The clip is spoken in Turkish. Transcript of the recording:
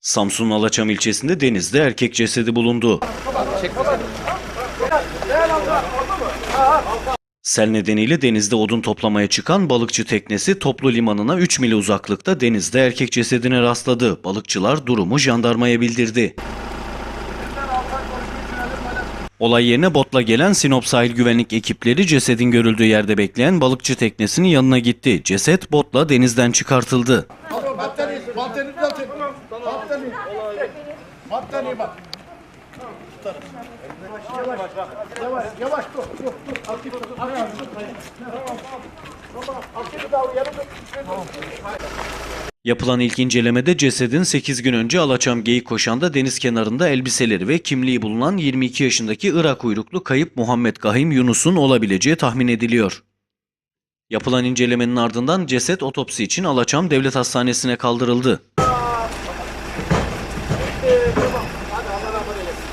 Samsun'un Alaçam ilçesinde denizde erkek cesedi bulundu. Sel nedeniyle denizde odun toplamaya çıkan balıkçı teknesi Toplu Limanı'na 3 mil uzaklıkta denizde erkek cesedine rastladı. Balıkçılar durumu jandarmaya bildirdi. Olay yerine botla gelen Sinop sahil güvenlik ekipleri cesedin görüldüğü yerde bekleyen balıkçı teknesinin yanına gitti. Ceset botla denizden çıkartıldı. Battaniye düzeltin. Battaniye. Battaniye bak. Yapılan ilk incelemede cesedin 8 gün önce Alaçam Geyik Koşan'da deniz kenarında elbiseleri ve kimliği bulunan 22 yaşındaki Irak uyruklu kayıp Muhammed Gahim Yunus'un olabileceği tahmin ediliyor. Yapılan incelemenin ardından ceset otopsi için Alaçam Devlet Hastanesi'ne kaldırıldı. Hadi Allah rahmet eylesin.